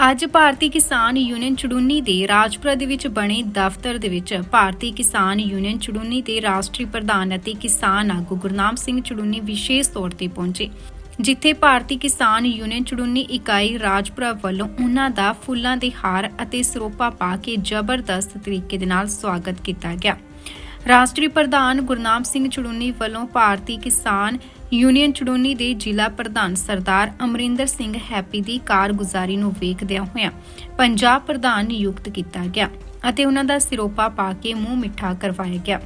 ਅੱਜ ਭਾਰਤੀ ਕਿਸਾਨ ਯੂਨੀਅਨ ਚੜੂਨੀ ਦੇ ਰਾਜਪੁਰਾ ਦੇ ਵਿੱਚ ਬਣੇ ਦਫ਼ਤਰ ਦੇ ਵਿੱਚ ਭਾਰਤੀ ਕਿਸਾਨ ਯੂਨੀਅਨ ਚੜੂਨੀ ਦੇ ਰਾਸ਼ਟਰੀ ਪ੍ਰਧਾਨ ਅਤੇ ਕਿਸਾਨ ਆਗੂ ਗੁਰਨਾਮ ਸਿੰਘ ਚੜੂਨੀ ਵਿਸ਼ੇਸ਼ ਤੌਰ ਤੇ ਪਹੁੰਚੇ, ਜਿੱਥੇ ਭਾਰਤੀ ਕਿਸਾਨ ਯੂਨੀਅਨ ਚੜੂਨੀ ਇਕਾਈ ਰਾਜਪੁਰਾ ਵੱਲੋਂ ਉਹਨਾਂ ਦਾ ਫੁੱਲਾਂ ਦੇ ਹਾਰ ਅਤੇ ਸਰੋਪਾ ਪਾ ਕੇ ਜ਼ਬਰਦਸਤ ਤਰੀਕੇ ਦੇ ਨਾਲ ਸਵਾਗਤ ਕੀਤਾ ਗਿਆ। ਰਾਸ਼ਟਰੀ ਪ੍ਰਧਾਨ ਗੁਰਨਾਮ ਸਿੰਘ ਚੜੂਨੀ ਵੱਲੋਂ ਭਾਰਤੀ ਕਿਸਾਨ ਯੂਨੀਅਨ ਚੜੂਨੀ ਦੇ ਜ਼ਿਲ੍ਹਾ ਪ੍ਰਧਾਨ ਸਰਦਾਰ ਅਮਰਿੰਦਰ ਸਿੰਘ ਹੈਪੀ ਦੀ ਕਾਰਗੁਜ਼ਾਰੀ ਨੂੰ ਵੇਖਦਿਆਂ ਹੋਇਆਂ ਪੰਜਾਬ ਪ੍ਰਧਾਨ ਨਿਯੁਕਤ ਕੀਤਾ ਗਿਆ ਅਤੇ ਉਹਨਾਂ ਦਾ ਸਿਰੋਪਾ ਪਾ ਕੇ ਮੂੰਹ ਮਿੱਠਾ ਕਰਵਾਇਆ ਗਿਆ।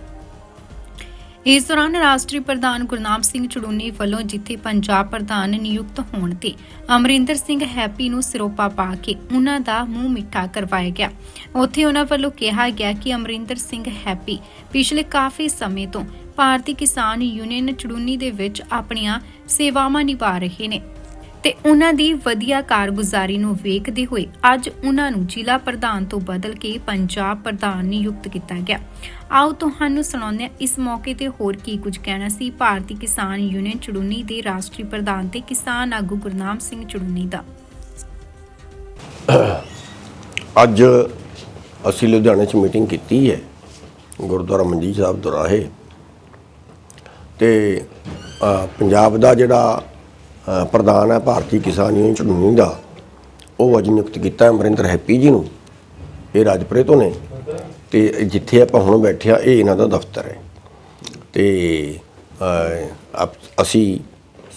ਇਸ ਦੌਰਾਨ ਰਾਸ਼ਟਰੀ ਪ੍ਰਧਾਨ ਗੁਰਨਾਮ ਸਿੰਘ ਚੜੂਨੀ ਵੱਲੋਂ ਜਿੱਥੇ ਪੰਜਾਬ ਪ੍ਰਧਾਨ ਨਿਯੁਕਤ ਹੋਣ ਤੇ ਅਮਰਿੰਦਰ ਸਿੰਘ ਹੈਪੀ ਨੂੰ ਸਿਰੋਪਾ ਪਾ ਕੇ ਉਹਨਾਂ ਦਾ ਮੂੰਹ ਮਿੱਠਾ ਕਰਵਾਇਆ ਗਿਆ। ਉੱਥੇ ਉਹਨਾਂ ਵੱਲੋਂ ਕਿਹਾ ਗਿਆ ਕਿ ਅਮਰਿੰਦਰ ਸਿੰਘ ਹੈਪੀ ਪਿਛਲੇ ਕਾਫੀ ਸਮੇਂ ਤੋਂ ਭਾਰਤੀ ਕਿਸਾਨ ਯੂਨੀਅਨ ਚੜੂਨੀ ਦੇ ਵਿੱਚ ਆਪਣੀਆਂ ਸੇਵਾਵਾਂ ਨਿਭਾ ਰਹੇ ਨੇ। ਤੇ ਉਹਨਾਂ ਦੀ ਵਧੀਆ ਕਾਰਗੁਜ਼ਾਰੀ ਨੂੰ ਵੇਖਦੇ ਹੋਏ ਅੱਜ ਉਹਨਾਂ ਨੂੰ ਜ਼ਿਲ੍ਹਾ ਪ੍ਰਧਾਨ ਤੋਂ ਬਦਲ ਕੇ ਪੰਜਾਬ ਪ੍ਰਧਾਨ ਨਿਯੁਕਤ ਕੀਤਾ ਗਿਆ। ਆਓ ਤੁਹਾਨੂੰ ਸੁਣਾਉਂਦੇ ਹਾਂ। ਇਸ ਮੌਕੇ ਤੇ ਹੋਰ ਕੀ ਕੁਝ ਕਹਿਣਾ ਸੀ? ਭਾਰਤੀ ਕਿਸਾਨ ਯੂਨੀਅਨ ਚੜੂਨੀ ਦੇ ਰਾਸ਼ਟਰੀ ਪ੍ਰਧਾਨ ਤੇ ਕਿਸਾਨ ਆਗੂ ਗੁਰਨਾਮ ਸਿੰਘ ਚੜੂਨੀ ਦਾ। ਅੱਜ ਅਸੀਂ ਲੁਧਿਆਣੇ 'ਚ ਮੀਟਿੰਗ ਕੀਤੀ ਹੈ, ਗੁਰਦੁਆਰਾ ਮਨਜੀਤ ਸਾਹਿਬ ਦੁਰਾਹੇ। ਤੇ ਪੰਜਾਬ ਦਾ ਜਿਹੜਾ ਪ੍ਰਧਾਨ ਹੈ ਭਾਰਤੀ ਕਿਸਾਨ ਯੂਨੀਅਨ ਝੁੰਨੀ ਦਾ। ਉਹ ਅੱਜ ਨਿਯੁਕਤ ਕੀਤਾ ਅਮਰਿੰਦਰ ਹੈਪੀ ਜੀ ਨੂੰ। ਇਹ ਰਾਜਪੁਰੇ ਤੋਂ ਨੇ ਤੇ ਜਿੱਥੇ ਆਪਾਂ ਹੁਣ ਬੈਠੇ ਆ ਇਹ ਇਹਨਾਂ ਦਾ ਦਫ਼ਤਰ ਹੈ। ਤੇ ਅਸੀਂ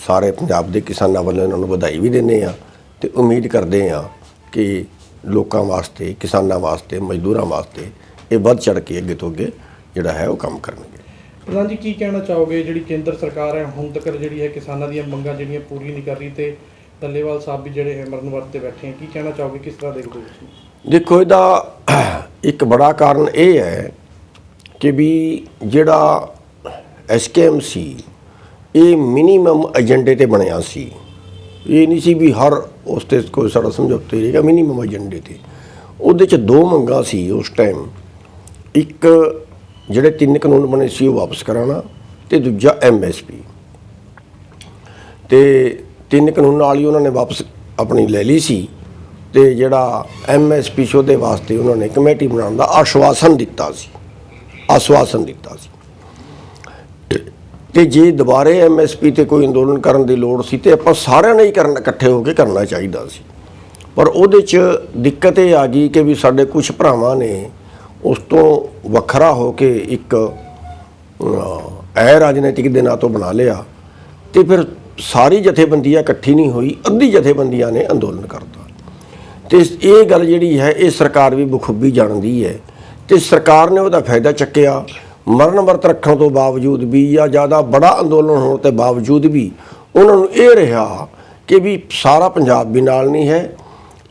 ਸਾਰੇ ਪੰਜਾਬ ਦੇ ਕਿਸਾਨਾਂ ਵੱਲੋਂ ਇਹਨਾਂ ਨੂੰ ਵਧਾਈ ਵੀ ਦਿੰਦੇ ਆ ਤੇ ਉਮੀਦ ਕਰਦੇ ਆ ਕਿ ਲੋਕਾਂ ਵਾਸਤੇ, ਕਿਸਾਨਾਂ ਵਾਸਤੇ, ਮਜ਼ਦੂਰਾਂ ਵਾਸਤੇ ਇਹ ਵੱਧ ਚੜ ਕੇ ਅੱਗੇ ਤੋਂ ਅੱਗੇ ਜਿਹੜਾ ਹੈ ਉਹ ਕੰਮ ਕਰਨਗੇ। ਪ੍ਰਧਾਨ ਜੀ, ਕੀ ਕਹਿਣਾ ਚਾਹੋਗੇ? ਜਿਹੜੀ ਕੇਂਦਰ ਸਰਕਾਰ ਹੈ, ਹੁਣ ਤੱਕ ਜਿਹੜੀ ਹੈ ਕਿਸਾਨਾਂ ਦੀਆਂ ਮੰਗਾਂ ਜਿਹੜੀਆਂ ਪੂਰੀ ਨਹੀਂ ਕਰ ਰਹੀ ਤੇ ਦੱਲੇਵਾਲ ਸਾਹਿਬ ਵੀ ਜਿਹੜੇ ਅਮਰਨ ਵਰਤ ਬੈਠੇ ਹੈ, ਕੀ ਕਹਿਣਾ ਚਾਹੋਗੇ? ਕਿਸ ਤਰ੍ਹਾਂ ਦੇਖਦੇ ਹੋ ਤੁਸੀਂ? ਦੇਖੋ, ਇਹਦਾ ਇੱਕ ਬੜਾ ਕਾਰਨ ਇਹ ਹੈ ਕਿ ਵੀ ਜਿਹੜਾ ਐਸਕੇਐਮਸੀ ਇਹ ਮਿਨੀਮਮ ਏਜੰਡੇ ਤੇ ਬਣਿਆ ਸੀ। ਇਹ ਨਹੀਂ ਸੀ ਵੀ ਹਰ ਉਸ ਤੇ ਕੋਈ ਸਾਡਾ ਸਮਝੌਤੇ ਰਹੇਗਾ ਮਿਨੀਮਮ ਏਜੰਡੇ ਤੇ। ਉਹਦੇ ਚ ਦੋ ਮੰਗਾਂ ਸੀ ਉਸ ਟਾਈਮ ਇੱਕ ਜਿਹੜੇ ਤਿੰਨ ਕਾਨੂੰਨ ਬਣੇ ਸੀ ਉਹ ਵਾਪਸ ਕਰਾਉਣਾ ਤੇ ਦੂਜਾ ਐਮਐਸਪੀ ਤੇ ਤਿੰਨ ਕਾਨੂੰਨ ਨਾਲ ਹੀ ਉਹਨਾਂ ਨੇ ਵਾਪਸ ਆਪਣੀ ਲੈ ਲਈ ਸੀ ਤੇ ਜਿਹੜਾ ਐਮਐਸਪੀ ਸ਼ੋ ਦੇ ਵਾਸਤੇ ਉਹਨਾਂ ਨੇ ਕਮੇਟੀ ਬਣਾਉਣ ਦਾ ਆਸ਼ਵਾਸਨ ਦਿੱਤਾ ਸੀ। ਆਸ਼ਵਾਸਨ ਦਿੱਤਾ ਸੀ। ਤੇ- ਤੇ ਜੇ ਦੁਬਾਰੇ ਐਮਐਸਪੀ ਤੇ ਕੋਈ ਅੰਦੋਲਨ ਕਰਨ ਦੀ ਲੋੜ ਸੀ ਤੇ ਆਪਾਂ ਸਾਰਿਆਂ ਨੇ ਹੀ ਕਰਨ ਇਕੱਠੇ ਹੋ ਕੇ ਕਰਨਾ ਚਾਹੀਦਾ ਸੀ। ਪਰ ਉਹਦੇ 'ਚ ਦਿੱਕਤ ਇਹ ਆ ਗਈ ਕਿ ਵੀ ਸਾਡੇ ਕੁਝ ਭਰਾਵਾਂ ਨੇ ਉਸ ਤੋਂ ਵੱਖਰਾ ਹੋ ਕੇ ਇੱਕ ਐ ਰਾਜਨੀਤਿਕ ਦੇ ਨਾਂ ਤੋਂ ਬਣਾ ਲਿਆ ਤੇ ਫਿਰ ਸਾਰੀ ਜਥੇਬੰਦੀਆਂ ਇਕੱਠੀ ਨਹੀਂ ਹੋਈ, ਅੱਧੀ ਜਥੇਬੰਦੀਆਂ ਨੇ ਅੰਦੋਲਨ ਕਰਤਾ ਤੇ ਇਹ ਗੱਲ ਜਿਹੜੀ ਹੈ, ਇਹ ਸਰਕਾਰ ਵੀ ਬਖੂਬੀ ਜਾਣਦੀ ਹੈ। ਤੇ ਸਰਕਾਰ ਨੇ ਉਹਦਾ ਫਾਇਦਾ ਚੱਕਿਆ। ਮਰਨ ਵਰਤ ਰੱਖਣ ਤੋਂ ਬਾਵਜੂਦ ਵੀ ਜਾਂ ਜ਼ਿਆਦਾ ਬੜਾ ਅੰਦੋਲਨ ਹੋਣ ਤੇ ਬਾਵਜੂਦ ਵੀ ਉਹਨਾਂ ਨੂੰ ਇਹ ਰਿਹਾ ਕਿ ਵੀ ਸਾਰਾ ਪੰਜਾਬ ਵੀ ਨਾਲ ਨਹੀਂ ਹੈ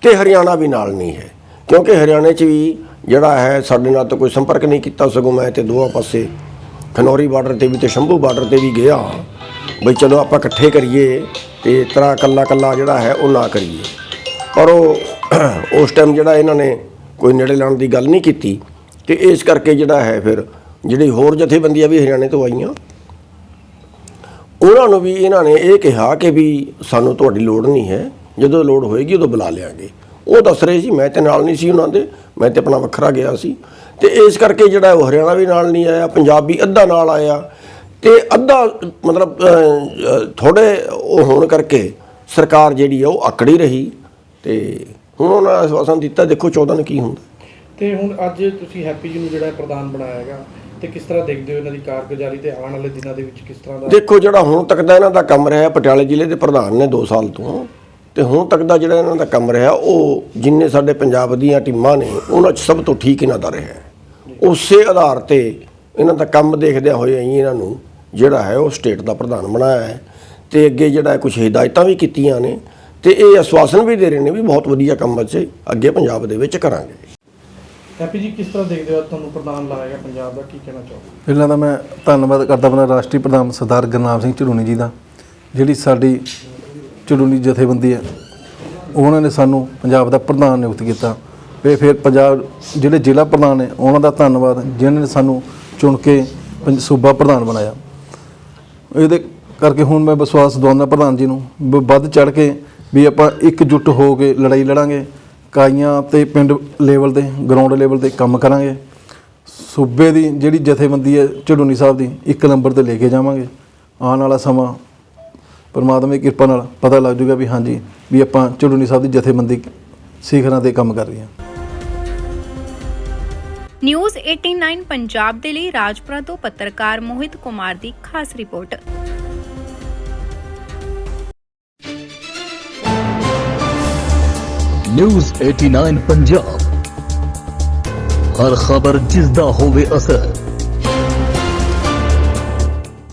ਤੇ ਹਰਿਆਣਾ ਵੀ ਨਾਲ ਨਹੀਂ ਹੈ। ਕਿਉਂਕਿ ਹਰਿਆਣੇ 'ਚ ਵੀ ਜਿਹੜਾ ਹੈ, ਸਾਡੇ ਨਾਲ ਤਾਂ ਕੋਈ ਸੰਪਰਕ ਨਹੀਂ ਕੀਤਾ ਸਗੋਂ ਮੈਂ ਤੇ ਦੋਹਾਂ ਪਾਸੇ। ਖਨੌਰੀ ਬਾਰਡਰ ਤੇ ਵੀ ਤੇ ਸ਼ੰਭੂ ਬਾਰਡਰ ਤੇ ਵੀ ਗਿਆ। ਬਈ ਚਲੋ ਆਪਾਂ ਇਕੱਠੇ ਕਰੀਏ ਤੇ ਇਸ ਤਰ੍ਹਾਂ ਕੱਲਾ ਕੱਲਾ ਜਿਹੜਾ ਹੈ, ਉਹ ਨਾ ਕਰੀਏ। ਪਰ ਉਹ ਉਸ ਟਾਈਮ ਜਿਹੜਾ ਇਹਨਾਂ ਨੇ ਕੋਈ ਨੇੜੇ ਲਾਉਣ ਦੀ ਗੱਲ ਨਹੀਂ ਕੀਤੀ ਤੇ ਇਸ ਕਰਕੇ ਜਿਹੜਾ ਹੈ ਫਿਰ ਜਿਹੜੀ ਹੋਰ ਜਥੇਬੰਦੀਆਂ ਵੀ ਹਰਿਆਣੇ ਤੋਂ ਆਈਆਂ। ਉਹਨਾਂ ਨੂੰ ਵੀ ਇਹਨਾਂ ਨੇ ਇਹ ਕਿਹਾ ਕਿ ਵੀ ਸਾਨੂੰ ਤੁਹਾਡੀ ਲੋੜ ਨਹੀਂ ਹੈ, ਜਦੋਂ ਲੋੜ ਹੋਏਗੀ ਉਦੋਂ ਬੁਲਾ ਲਿਆਂਗੇ। ਉਹ ਦੱਸ ਰਹੇ ਸੀ ਮੈਂ ਤੇ ਨਾਲ ਨਹੀਂ ਸੀ ਉਹਨਾਂ ਦੇ ਮੈਂ ਤੇ ਆਪਣਾ ਵੱਖਰਾ ਗਿਆ ਸੀ। ਤੇ ਇਸ ਕਰਕੇ ਜਿਹੜਾ ਉਹ ਹਰਿਆਣਾ ਵੀ ਨਾਲ ਨਹੀਂ ਆਇਆ ਪੰਜਾਬ ਵੀ ਅੱਧਾ ਨਾਲ ਆਇਆ। ਤੇ ਅੱਧਾ ਮਤਲਬ ਥੋੜੇ ਉਹ ਹੋਣ ਕਰਕੇ ਸਰਕਾਰ ਜਿਹੜੀ ਆ ਉਹ ਆਕੜੀ ਰਹੀ। ਤੇ ਹੁਣ ਉਹਨਾਂ ਨੇ ਆਸ਼ਵਾਸਨ ਦਿੱਤਾ ਦੇਖੋ 14 ਨੂੰ ਕੀ ਹੁੰਦਾ। ਤੇ ਹੁਣ ਅੱਜ ਤੁਸੀਂ ਹੈਪੀ ਜੀ ਨੂੰ ਜਿਹੜਾ ਪ੍ਰਧਾਨ ਬਣਾਇਆ ਹੈਗਾ ਤੇ ਕਿਸ ਤਰ੍ਹਾਂ ਦੇਖਦੇ ਹੋ ਇਹਨਾਂ ਦੀ ਕਾਰਗੁਜ਼ਾਰੀ ਤੇ ਆਉਣ ਵਾਲੇ ਦਿਨਾਂ ਦੇ ਵਿੱਚ ਕਿਸ ਤਰ੍ਹਾਂ ਦਾ? ਦੇਖੋ ਜਿਹੜਾ ਹੁਣ ਤੱਕ ਦਾ ਇਹਨਾਂ ਦਾ ਕੰਮ ਰਿਹਾ ਪਟਿਆਲੇ ਜ਼ਿਲ੍ਹੇ ਦੇ ਪ੍ਰਧਾਨ ਨੇ 2 ਸਾਲ ਤੋਂ। ਤੇ ਹੁਣ ਤੱਕ ਦਾ ਜਿਹੜਾ ਇਹਨਾਂ ਦਾ ਕੰਮ ਰਿਹਾ ਉਹ ਜਿੰਨੇ ਸਾਡੇ ਪੰਜਾਬ ਦੀਆਂ ਟੀਮਾਂ ਨੇ ਉਹਨਾਂ 'ਚ ਸਭ ਤੋਂ ਠੀਕ ਇਹਨਾਂ ਦਾ ਰਿਹਾ। ਹੈ। ਉਸੇ ਆਧਾਰ ਤੇ ਇਹਨਾਂ ਦਾ ਕੰਮ ਦੇਖਦਿਆਂ ਹੋਏ ਅਸੀਂ ਇਹਨਾਂ ਨੂੰ ਜਿਹੜਾ ਹੈ ਉਹ ਸਟੇਟ ਦਾ ਪ੍ਰਧਾਨ ਬਣਾਇਆ ਹੈ ਤੇ ਅੱਗੇ ਜਿਹੜਾ ਕੁਝ ਹਦਾਇਤਾਂ ਵੀ ਕੀਤੀਆਂ ਨੇ ਤੇ ਇਹ ਆਸ਼ਵਾਸਨ ਵੀ ਦੇ ਰਹੇ ਨੇ ਵੀ ਬਹੁਤ ਵਧੀਆ ਕੰਮ ਅਸੀਂ ਅੱਗੇ ਪੰਜਾਬ ਦੇ ਵਿੱਚ ਕਰਾਂਗੇ। ਹੈਪੀ ਜੀ ਕਿਸ ਤਰ੍ਹਾਂ ਦੇਖਦੇ ਹੋ ਤੁਹਾਨੂੰ ਪ੍ਰਧਾਨ ਲਾਇਆ ਗਿਆ ਪੰਜਾਬ ਦਾ? ਕੀ ਕਹਿਣਾ ਚਾਹੋਗੇ? ਪਹਿਲਾਂ ਤਾਂ ਮੈਂ ਧੰਨਵਾਦ ਕਰਦਾ ਬੰਦਾ ਰਾਸ਼ਟਰੀ ਪ੍ਰਧਾਨ ਸਰਦਾਰ ਗੁਰਨਾਮ ਸਿੰਘ ਝੜੂਣੀ ਜੀ ਦਾ ਜਿਹੜੀ ਸਾਡੀ ਚੜੂਨੀ ਜਥੇਬੰਦੀ ਹੈ। ਉਹਨਾਂ ਨੇ ਸਾਨੂੰ ਪੰਜਾਬ ਦਾ ਪ੍ਰਧਾਨ ਨਿਯੁਕਤ ਕੀਤਾ। ਤੇ ਫਿਰ ਪੰਜਾਬ ਜਿਹੜੇ ਜ਼ਿਲ੍ਹਾ ਪ੍ਰਧਾਨ ਨੇ, ਉਹਨਾਂ ਦਾ ਧੰਨਵਾਦ, ਜਿਨ੍ਹਾਂ ਨੇ ਸਾਨੂੰ ਚੁਣ ਕੇ ਪੰਜ- ਸੂਬਾ ਪ੍ਰਧਾਨ ਬਣਾਇਆ। ਇਹਦੇ ਕਰਕੇ ਹੁਣ ਮੈਂ ਵਿਸ਼ਵਾਸ ਦਵਾਉਂਦਾ ਪ੍ਰਧਾਨ ਜੀ ਨੂੰ, ਵੀ ਵੱਧ ਚੜ ਕੇ ਵੀ ਆਪਾਂ ਇਕਜੁੱਟ ਹੋ ਕੇ ਲੜਾਈ ਲੜਾਂਗੇ। ਕਾਈਆਂ ਤੇ ਪਿੰਡ ਲੈਵਲ ਤੇ, ਗਰਾਊਂਡ ਲੈਵਲ ਤੇ ਕੰਮ ਕਰਾਂਗੇ। ਸੂਬੇ ਦੀ ਜਿਹੜੀ ਜਥੇਬੰਦੀ ਹੈ ਝੜੂਨੀ ਸਾਹਿਬ ਦੀ, ਇੱਕ ਨੰਬਰ ਤੇ ਲੈ ਕੇ ਜਾਵਾਂਗੇ। ਆਉਣ ਵਾਲਾ ਸਮਾਂ ਪਰਮਾਤਮਾ ਦੀ ਕਿਰਪਾ ਨਾਲ ਪਤਾ ਲੱਗ ਜੂਗਾ ਵੀ ਹਾਂਜੀ ਵੀ ਆਪਾਂ ਝੜੂਨੀ ਸਾਹਿਬ ਦੀ ਜਥੇਬੰਦੀ ਸਿਖਰਾਂ ਤੇ ਕੰਮ ਕਰ ਰਹੀ ਹਾਂ। ਨਿਊਜ਼ 89 ਪੰਜਾਬ ਦੇ ਲਈ ਰਾਜਪੁਰਾ ਤੋਂ ਪੱਤਰਕਾਰ ਮੋਹਿਤ ਕੁਮਾਰ ਦੀ ਖਾਸ ਰਿਪੋਰਟ। ਨਿਊਜ਼ 89 ਪੰਜਾਬ। ਹਰ ਖਬਰ ਜਿਸ ਦਾ ਹੋਵੇ ਅਸਰ।